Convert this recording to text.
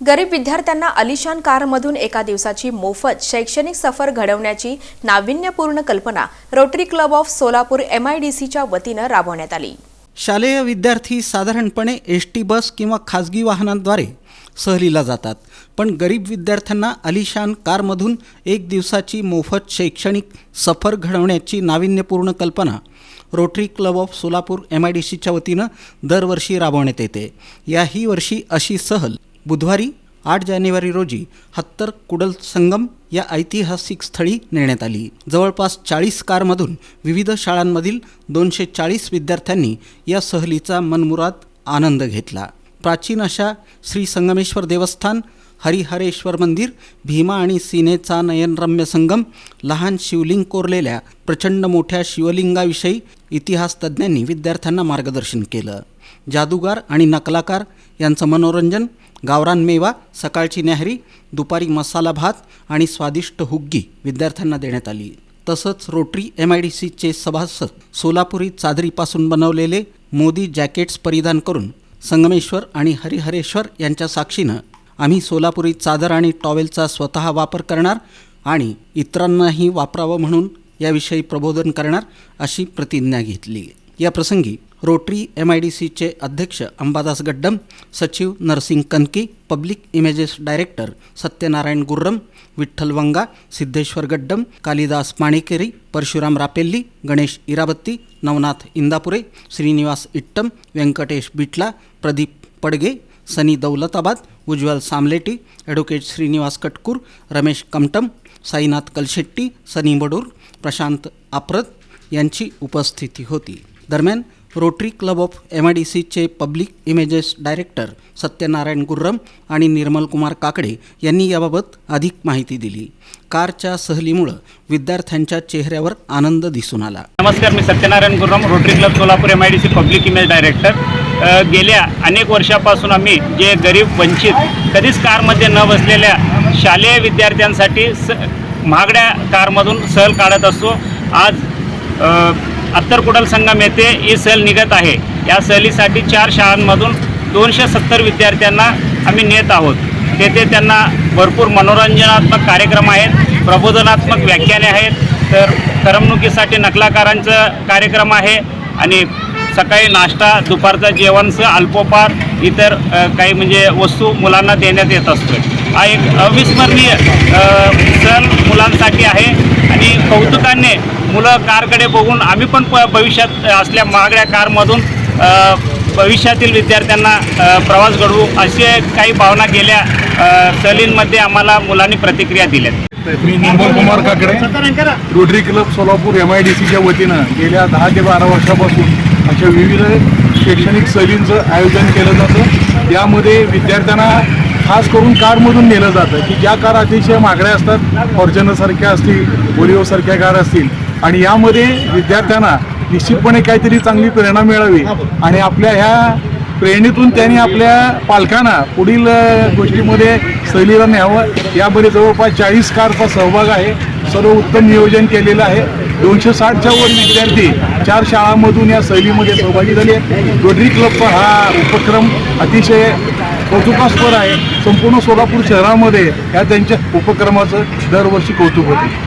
गरीब विद्यार्थ्यांना अलिशान कारमधून एका दिवसाची मोफत शैक्षणिक सफर घडवण्याची नाविन्यपूर्ण कल्पना रोटरी क्लब ऑफ सोलापूर एमआयडीसीच्या वतीनं राबवण्यात आली. शालेय विद्यार्थी साधारणपणे एस टी बस किंवा खाजगी वाहनांद्वारे सहलीला जातात पण गरीब विद्यार्थ्यांना अलिशान कारमधून एक दिवसाची मोफत शैक्षणिक सफर घडवण्याची नाविन्यपूर्ण कल्पना rotary club of Solapur M I D सीच्या वतीनं दरवर्षी राबवण्यात येते. याही वर्षी अशी सहल बुधवारी आठ जानेवारी रोजी हत्तर कुडल संगम या ऐतिहासिक स्थळी नेण्यात आली. जवळपास चाळीस कारमधून विविध शाळांमधील दोनशे चाळीस विद्यार्थ्यांनी या सहलीचा मनमुराद आनंद घेतला. प्राचीन अशा श्री संगमेश्वर देवस्थान हरिहरेश्वर मंदिर भीमा आणि सिनेचा नयनरम्य संगम लहान शिवलिंग कोरलेल्या प्रचंड मोठ्या शिवलिंगाविषयी इतिहास तज्ज्ञांनी विद्यार्थ्यांना मार्गदर्शन केलं. जादूगार आणि नकलाकार यांचं मनोरंजन गावरान मेवा सकाळची न्याहरी दुपारी मसाला भात आणि स्वादिष्ट हुग्गी विद्यार्थ्यांना देण्यात आली. तसंच रोटरी एम आय डी सीचे सभासद सोलापुरी चादरीपासून बनवलेले मोदी जॅकेट्स परिधान करून संगमेश्वर आणि हरिहरेश्वर यांच्या साक्षीनं आम्ही सोलापुरी चादर आणि टॉवेलचा स्वतः वापर करणार आणि इतरांनाही वापरावं म्हणून याविषयी प्रबोधन करणार अशी प्रतिज्ञा घेतली. या प्रसंगी रोटरी एम आय डी सीचे अध्यक्ष अंबादास गड्डम सचिव Narsing Kanaki public images director Satyanarayana Gurram Vitthal Vanga Siddheshwar Gaddam Kalidas Manikeri Parshuram Rapelli Ganesh Irabatti Navnath Indapure Shrinivas Ittam Venkatesh Bitla Pradeep Padge Sunny Daulatabad Ujjwal Samleti advocate Shrinivas Katkur Ramesh Kamtam Sainath Kalshetti Sunny Badur Prashant Aprat यांची उपस्थिती होती. दरम्यान Rotary club of M I D सीचे public images director Satyanarayana Gurram आणि निर्मल कुमार काकडे यांनी याबाबत अधिक माहिती दिली. कारच्या सहलीमुळं विद्यार्थ्यांच्या चेहऱ्यावर आनंद दिसून आला. नमस्कार मी Satyanarayan Gurram Rotary club Solapur M I D C public image director. गेल्या अनेक वर्षापासून आम्ही जे गरीब वंचित कधीच कारमध्ये न बसलेल्या शालेय विद्यार्थ्यांसाठी स महागड्या कारमधून सहल काढत असतो. आज अत्तर कुडल संगम येथे ही सहल निघत आहे. या सहलीसाठी चार शाळांमधून दोनशे सत्तर विद्यार्थ्यांना आम्ही नेत आहोत. तेथे त्यांना भरपूर मनोरंजनात्मक कार्यक्रम आहेत प्रबोधनात्मक व्याख्याने आहेत तर करमणुकीसाठी नकलाकारांचं कार्यक्रम आहे आणि सकाळी नाश्ता दुपारचं जेवणचं अल्पोपार इतर काही म्हणजे वस्तू मुलांना देण्यात येत असतो हा एक अविस्मरणीय सण मुलांसाठी आहे आणि कौतुकाने मुलं कारकडे बघून आम्ही पण प भविष्यात असल्या महागड्या कारमधून भविष्यातील विद्यार्थ्यांना प्रवास घडवू असे काही भावना गेल्या सहलींमध्ये आम्हाला मुलांनी प्रतिक्रिया दिल्यात. मी Nirmal Kumar Kakade Rotary club Solapur M I D सीच्या वतीनं गेल्या दहा ते बारा वर्षापासून अशा विविध शैक्षणिक सहलींचं आयोजन केलं जातं. यामध्ये विद्यार्थ्यांना खास करून कारमधून नेलं जातं की ज्या कार अतिशय महागड्या असतात फॉर्च्युनरसारख्या असतील ओरिओसारख्या कार असतील आणि यामध्ये विद्यार्थ्यांना निश्चितपणे काहीतरी चांगली प्रेरणा मिळावी. आणि आपल्या ह्या प्रेरणेतून त्यांनी आपल्या पालकांना पुढील गोष्टीमध्ये सहलीला न्यावं. यामध्ये जवळपास चाळीस कारचा सहभाग आहे. सर्व उत्तम नियोजन केलेलं आहे. दोनशे साठच्या वर विद्यार्थी चार शाळांमधून या सहलीमध्ये सहभागी झाले आहेत. रोटरी क्लबचा हा उपक्रम अतिशय कौतुकास्पद आहे. संपूर्ण सोलापूर शहरामध्ये या त्यांच्या उपक्रमाचं दरवर्षी कौतुक होते.